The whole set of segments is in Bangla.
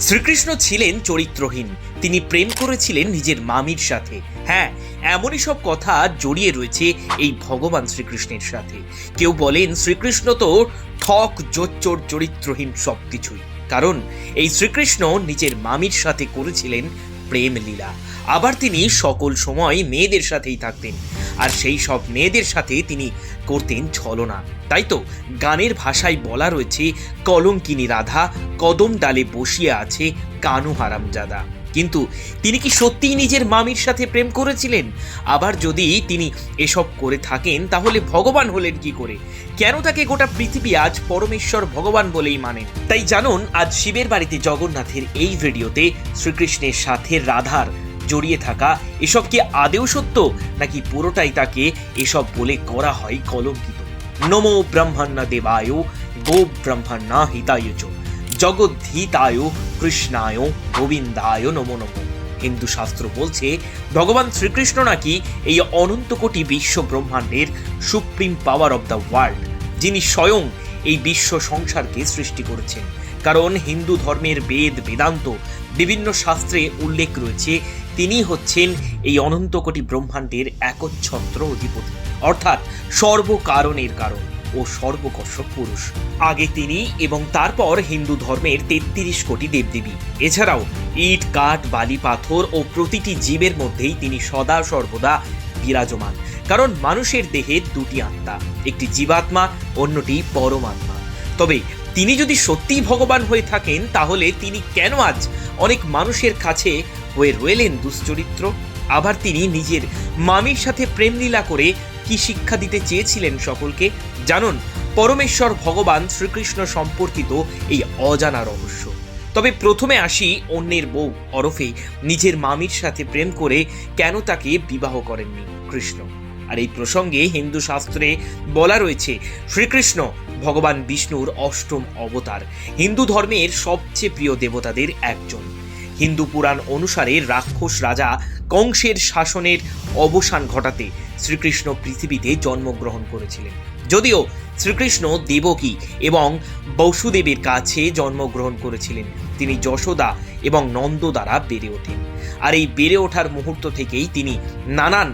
শ্রীকৃষ্ণ ছিলেন চরিত্রহীন। তিনি প্রেম করেছিলেন নিজের মামির সাথে। হ্যাঁ এমনই সব কথা জড়িয়ে রয়েছে এই ভগবান শ্রীকৃষ্ণের সাথে। কেউ বলেন শ্রীকৃষ্ণ তো ঠক, জোচ্চোর, চরিত্রহীন সব কিছুই কারণ এই শ্রীকৃষ্ণ নিজের মামির সাথে করেছিলেন প্রেম লীলা। আবার তিনি সকল সময় মেয়েদের সাথেই থাকতেন। আর সেই সব মেয়েদের সাথে তিনি করতেন ছলনা। তাই তো গানের ভাষায় বলা রয়েছে, কলঙ্কিনী রাধা, কদম ডালে বসিয়া আছে কানু হারামজাদা। কিন্তু তিনি কি সত্যিই নিজের মামির সাথে প্রেম করেছিলেন? আবার যদি তিনি এসব করে থাকেন, তাহলে ভগবান হলেন কি করে? কেন তাকে গোটা পৃথিবী আজ পরমেশ্বর ভগবান বলেই মানে? তাই জানুন, আজ শিবের বাড়িতে জগন্নাথের এই ভিডিওতে শ্রীকৃষ্ণের সাথে রাধার জড়িয়ে থাকা এসব কি আদেও সত্য? নাকি পুরোটাই তাকে এসব বলে করা হয় কলঙ্কিত? নমো ব্রহ্মণ্য দেবায়, গো ব্রহ্মণ্য হিতায় জগদ্ধিতায় কৃষ্ণায় গোবিন্দায় নমো নমো। হিন্দু শাস্ত্র বলছে, ভগবান শ্রীকৃষ্ণ নাকি এই অনন্ত কোটি বিশ্ব ব্রহ্মাণ্ডের supreme power of the world, যিনি স্বয়ং এই বিশ্ব সংসারকে সৃষ্টি করেছেন। কারণ হিন্দু ধর্মের বেদ, বেদান্ত, বিভিন্ন শাস্ত্রে উল্লেখ রয়েছে, তিনি হচ্ছেন এই অনন্ত কোটি ব্রহ্মাণ্ডের একচ্ছত্র অধিপতি। অর্থাৎ সর্বকারণের কারণ। ও সর্বকর্ষ পুরুষ। আগে তিনি এবং তারপর হিন্দু ধর্মের তেত্রিশ কোটি দেবদেবী। এছাড়াও ইট, কাঠ, বালি, পাথর ও প্রতিটি জীবের মধ্যেই তিনি সদা সর্বদা বিরাজমান। কারণ মানুষের দেহে দুটি আত্মা, একটি জীবাত্মা, অন্যটি পরমাত্মা। তবে তিনি যদি সত্যিই ভগবান হয়ে থাকেন, তাহলে তিনি কেন আজ অনেক মানুষের কাছে হয়ে রইলেন দুশ্চরিত্র? আবার তিনি নিজের মামির সাথে প্রেমলীলা করে কি শিক্ষা দিতে চেয়েছিলেন সকলকে? জানুন, পরমেশ্বর ভগবান শ্রীকৃষ্ণ সম্পর্কিত এই অজানা রহস্য। তবে প্রথমে আসি অন্যের বউ ওরফে নিজের মামির সাথে প্রেম করে কেন তাকে বিবাহ করেননি কৃষ্ণ? আর এই প্রসঙ্গে হিন্দু শাস্ত্রে বলা রয়েছে, শ্রীকৃষ্ণ ভগবান বিষ্ণুর অষ্টম অবতার, হিন্দু ধর্মের সবচেয়ে প্রিয় দেবতাদের একজন। হিন্দু পুরাণ অনুসারে রাক্ষস রাজা কংসের শাসনের অবসান ঘটাতে শ্রীকৃষ্ণ পৃথিবীতে জন্মগ্রহণ করেছিলেন। যদিও শ্রীকৃষ্ণ দেবকী এবং বসুদেবের কাছে জন্মগ্রহণ করেছিলেন। তিনি যশোদা এবং নন্দ দ্বারা বেড়ে ওঠেন। আর এই বেড়ে ওঠার মুহূর্ত থেকেই তিনি নানান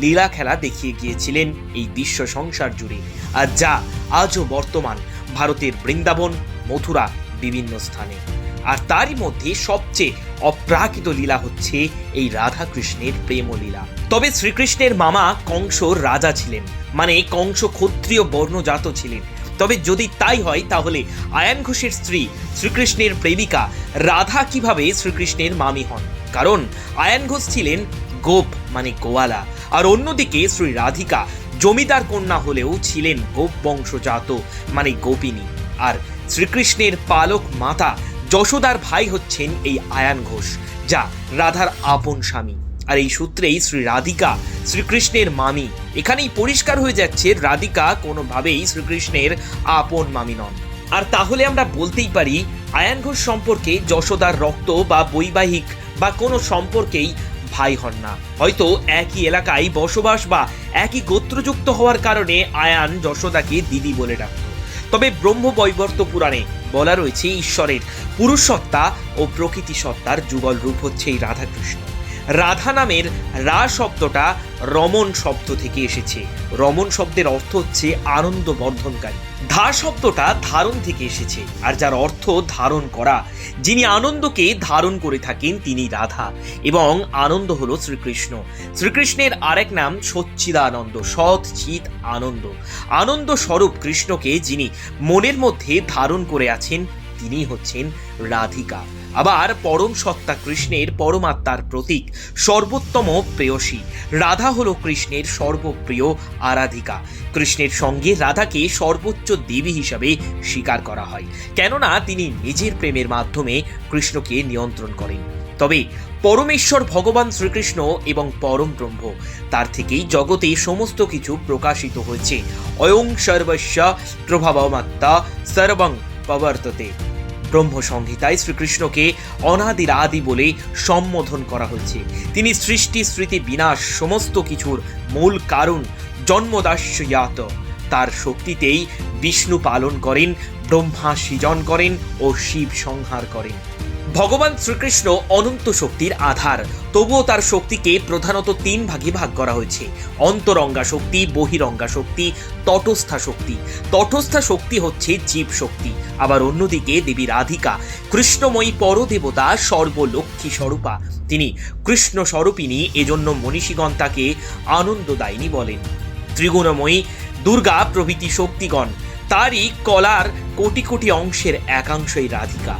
লীলা খেলা দেখিয়ে গিয়েছিলেন এই বিশ্ব সংসার জুড়ে। আর যা আজও বর্তমান ভারতের বৃন্দাবন, মথুরা বিভিন্ন স্থানে। আর তারই মধ্যে সবচেয়ে অপ্রাকৃত লীলা হচ্ছে এই রাধা কৃষ্ণের প্রেম লীলা তবে শ্রীকৃষ্ণের মামা কংস রাজা ছিলেন মানে কংস ক্ষত্রিয় বর্ণজাত ছিলেন। তবে যদি তাই হয়, তাহলে আয়ান ঘোষের স্ত্রী শ্রীকৃষ্ণের প্রেমিকা রাধা কীভাবে শ্রীকৃষ্ণের মামি হন? কারণ আয়ান ঘোষ ছিলেন গোপ মানে গোয়ালা, আর অন্যদিকে শ্রী রাধিকা জমিদার কন্যা হলেও ছিলেন গোপ বংশজাত মানে গোপিনী। আর শ্রীকৃষ্ণের পালক মাতা যশোদার ভাই হচ্ছেন এই আয়ান ঘোষ, যা রাধার আপন স্বামী। আর এই সূত্রেই শ্রী রাধিকা শ্রীকৃষ্ণের মামি। এখানেই পরিষ্কার হয়ে যাচ্ছে, রাধিকা কোনোভাবেই শ্রীকৃষ্ণের আপন মামি নন। আর তাহলে আমরা বলতেই পারি, আয়ান ঘোষ সম্পর্কে যশোদার রক্ত বা বৈবাহিক বা কোনো সম্পর্কেই ভাই হন না। হয়তো একই এলাকায় বসবাস বা একই গোত্রযুক্ত হওয়ার কারণে আয়ান যশোদাকে দিদি বলে ডাকত। তবে ব্রহ্ম বৈবর্ত পুরাণে বলা রয়েছে ঈশ্বরের পুরুষ সত্তা ও প্রকৃতি সত্তার যুগল রূপ হচ্ছে এই রাধাকৃষ্ণ। রাধা নামের রা শব্দটা রমন শব্দ থেকে এসেছে। রমন শব্দের অর্থ হচ্ছে আনন্দ বর্ধনকারী ধা শব্দটা ধারণ থেকে এসেছে আর যার অর্থ ধারণ করা। যিনি আনন্দকে ধারণ করে থাকেন তিনি রাধা এবং আনন্দ হলো শ্রীকৃষ্ণ। শ্রীকৃষ্ণের আরেক নাম সচ্চিদানন্দ, সৎ চিত আনন্দ। আনন্দ স্বরূপ কৃষ্ণকে যিনি মনের মধ্যে ধারণ করে আছেন তিনি হচ্ছেন রাধিকা। আবার পরম সত্তা কৃষ্ণের পরমাত্মার প্রতীক, সর্বোত্তম প্রেয়সী। রাধা হলো কৃষ্ণের সর্বপ্রিয় আরাধিকা। কৃষ্ণের সঙ্গে রাধাকে সর্বোচ্চ দেবী হিসাবে স্বীকার করা হয়। কেননা, তিনি নিজের প্রেমের মাধ্যমে কৃষ্ণকে নিয়ন্ত্রণ করেন। তবে পরমেশ্বর ভগবান শ্রীকৃষ্ণ এবং পরম ব্রহ্ম, তার থেকেই জগতে সমস্ত কিছু প্রকাশিত হয়েছে। অয়ং সর্বস্ব প্রভাবমাত্মা সর্বং প্রবর্ততে। ব্রহ্ম সংহিতায় শ্রীকৃষ্ণকে অনাদির আদি বলে সম্বোধন করা হয়েছে। তিনি সৃষ্টি, স্মৃতি, বিনাশ, সমস্ত কিছুর মূল কারণ জন্মদাস্যাত তার শক্তিতেই বিষ্ণু পালন করেন, ব্রহ্মা সৃজন করেন ও শিব সংহার করেন। ভগবান শ্রীকৃষ্ণ অনন্ত শক্তির আধার। তবুও তার শক্তিকে প্রধানত তিন ভাগে ভাগ করা হয়েছে। অন্তরঙ্গা শক্তি, বহিরঙ্গা শক্তি, তটস্থা শক্তি। তটস্থা শক্তি হচ্ছে জীব শক্তি। আবার অন্যদিকে দেবী রাধিকা, কৃষ্ণময়ী পরদেবতা সর্বলক্ষ্মী স্বরূপা। তিনি কৃষ্ণ স্বরূপিনী এজন্য মনীষীগণ তাকে আনন্দদায়িনী বলেন। ত্রিগুণময়ী দুর্গা প্রভৃতি শক্তিগণ, তারই কলার কোটি কোটি অংশের একাংশই রাধিকা।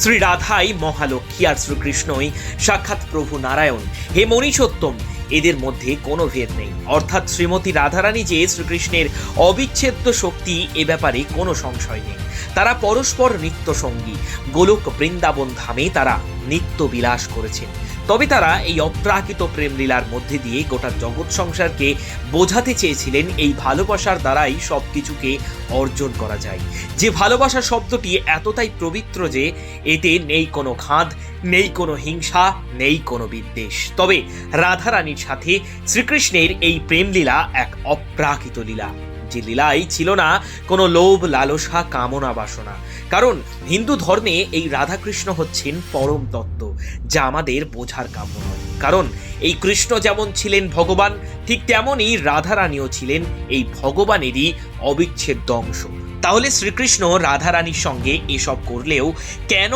শ্রী রাধাই মহালক্ষ্মী আর শ্রীকৃষ্ণই সাক্ষাৎ প্রভু নারায়ণ। হে মণিষোত্তম, এদের মধ্যে কোনো ভেদ নেই। অর্থাৎ শ্রীমতী রাধারানী যে শ্রীকৃষ্ণের অবিচ্ছেদ্য শক্তি, এ ব্যাপারে কোনো সংশয় নেই। তারা পরস্পর নিত্য সঙ্গী গোলক বৃন্দাবন ধামে তারা নিত্য বিলাস করেছেন। তবে তারা এই অপ্রাকৃত প্রেমলীলার মধ্যে দিয়ে গোটা জগৎ সংসারকে বোঝাতে চেয়েছিলেন এই ভালোবাসার দ্বারাই সব কিছুকে অর্জন করা যায়। যে ভালোবাসা শব্দটি এতটাই পবিত্র যে এতে নেই কোনো খাদ, নেই কোনো হিংসা, নেই কোনো বিদ্বেষ। তবে রাধারানীর সাথে শ্রীকৃষ্ণের এই প্রেমলীলা এক অপ্রাকৃত লীলা। যে লীলাই ছিল না, কোনো লোভ, লালসা, কামনা, বাসনা। কারণ হিন্দু ধর্মে এই রাধাকৃষ্ণ হচ্ছেন পরম তত্ত্ব যা আমাদের বোঝার কাম্য নয়। কারণ এই কৃষ্ণ যেমন ছিলেন ভগবান, ঠিক তেমনই রাধারানীও ছিলেন এই ভগবানেরই অবিচ্ছেদ্য অংশ। তাহলে শ্রীকৃষ্ণ রাধারানীর সঙ্গে এসব করলেও কেন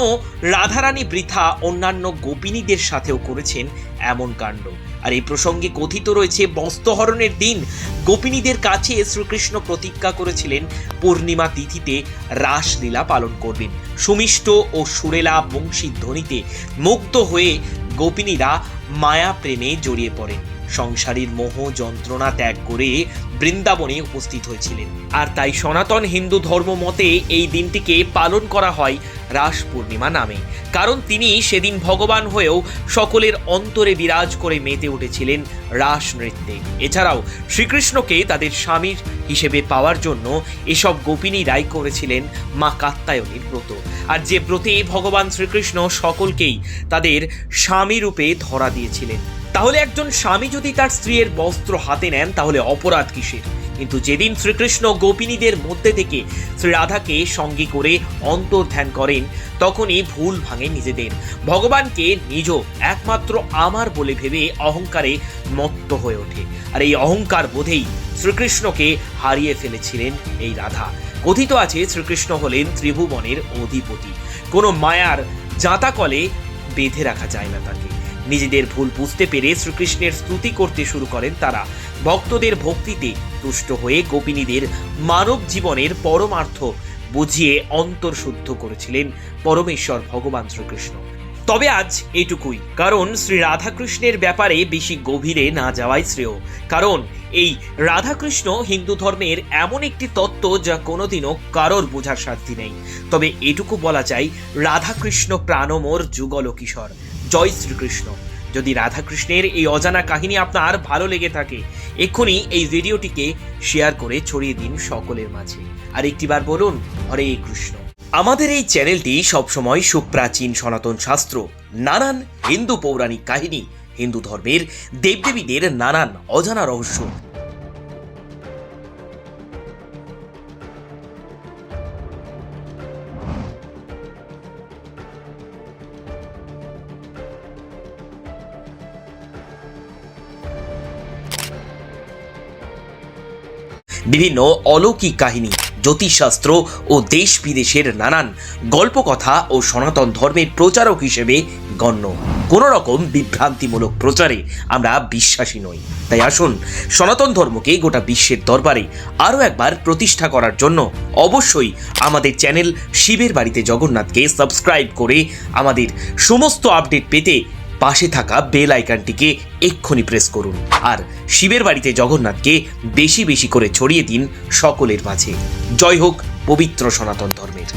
রাধারানী বৃথা অন্যান্য গোপিনীদের সাথেও করেছেন এমন কাণ্ড? আর এই প্রসঙ্গে কথিত রয়েছে, বস্ত্রহরণের দিন গোপিনীদের কাছে শ্রীকৃষ্ণ প্রতিজ্ঞা করেছিলেন, পূর্ণিমা তিথিতে রাসলীলা পালন করবেন। সুমিষ্ট ও সুরেলা বংশী ধ্বনিতে মুক্ত হয়ে গোপিনীরা মায়া প্রেমে জড়িয়ে পড়েন। সংসারীর মোহ যন্ত্রণা ত্যাগ করে বৃন্দাবনে উপস্থিত হয়েছিলেন। আর তাই সনাতন হিন্দু ধর্ম মতে এই দিনটিকে পালন করা হয় রাস পূর্ণিমা নামে। কারণ তিনি সেদিন ভগবান হয়েও সকলের অন্তরে বিরাজ করে মেতে উঠেছিলেন রাস নৃত্যে। এছাড়াও শ্রীকৃষ্ণকে তাদের স্বামীর হিসেবে পাওয়ার জন্য এসব গোপিনীরাই করেছিলেন মা কাত্তায়নীর ব্রত। আর যে ব্রতে ভগবান শ্রীকৃষ্ণ সকলকেই তাদের স্বামী রূপে ধরা দিয়েছিলেন। তাহলে একজন স্বামী যদি তার স্ত্রীর বস্ত্র হাতে নেন, তাহলে অপরাধ কিসের? কিন্তু যেদিন শ্রীকৃষ্ণ গোপিনীদের মধ্যে থেকে শ্রী রাধাকে সঙ্গী করে অন্তর্ধ্যান করেন, তখনই ভুল ভাঙে নিজেদের। ভগবানকে নিজ একমাত্র আমার বলে ভেবে অহংকারে মত্ত হয়ে ওঠে। আর এই অহংকার বোধেই শ্রীকৃষ্ণকে হারিয়ে ফেলেছিলেন এই রাধা। কথিত আছে, শ্রীকৃষ্ণ হলেন ত্রিভুবনের অধিপতি। কোনো মায়ার জাঁতাকলে বেঁধে রাখা যায় না তাকে। নিজেদের ভুল বুঝতে পেরে শ্রীকৃষ্ণের স্তুতি করতে শুরু করেন তারা। ভক্তদের ভক্তিতে তুষ্ট হয়ে গোপিনীদের মানব জীবনের পরমার্থ বুঝিয়ে অন্তর শুদ্ধ করেছিলেন পরমেশ্বর ভগবান শ্রীকৃষ্ণ। তবে আজ এটুকুই, কারণ শ্রী রাধাকৃষ্ণের ব্যাপারে বেশি গভীরে না যাওয়াই শ্রেয়। কারণ এই রাধাকৃষ্ণ হিন্দু ধর্মের এমন একটি তত্ত্ব যা কোনোদিনও কারোর বোঝার সাধ্যি নেই। তবে এটুকু বলা যায়, রাধাকৃষ্ণ প্রাণমোর যুগল কিশোর। জয় শ্রীকৃষ্ণ। যদি রাধাকৃষ্ণের এই অজানা কাহিনী আপনার ভালো লেগে থাকে, এক্ষুনি এই ভিডিওটিকে শেয়ার করে ছড়িয়ে দিন সকলের মাঝে। আর একটিবার বলুন, হরে কৃষ্ণ। আমাদের এই চ্যানেলটি সবসময় সুপ্রাচীন সনাতন শাস্ত্র, নানান হিন্দু পৌরাণিক কাহিনী, হিন্দু ধর্মের দেবদেবীদের নানান অজানা রহস্য বিভিন্ন অলৌকিক কাহিনী, জ্যোতিষশাস্ত্র ও দেশ বিদেশের নানান গল্পকথা ও সনাতন ধর্মের প্রচারক হিসেবে গণ্য। কোনো রকম বিভ্রান্তিমূলক প্রচারে আমরা বিশ্বাসী নই। তাই আসুন, সনাতন ধর্মকে গোটা বিশ্বের দরবারে আরও একবার প্রতিষ্ঠা করার জন্য অবশ্যই আমাদের চ্যানেল শিবের বাড়িতে জগন্নাথকে সাবস্ক্রাইব করে আমাদের সমস্ত আপডেট পেতে পাশে থাকা বেল আইকনটিকে এক্ষুনি প্রেস করুন। আর শিবের বাড়িতে জগন্নাথকে বেশি বেশি করে ছড়িয়ে দিন সকলের মাঝে। জয় হোক পবিত্র সনাতন ধর্মের।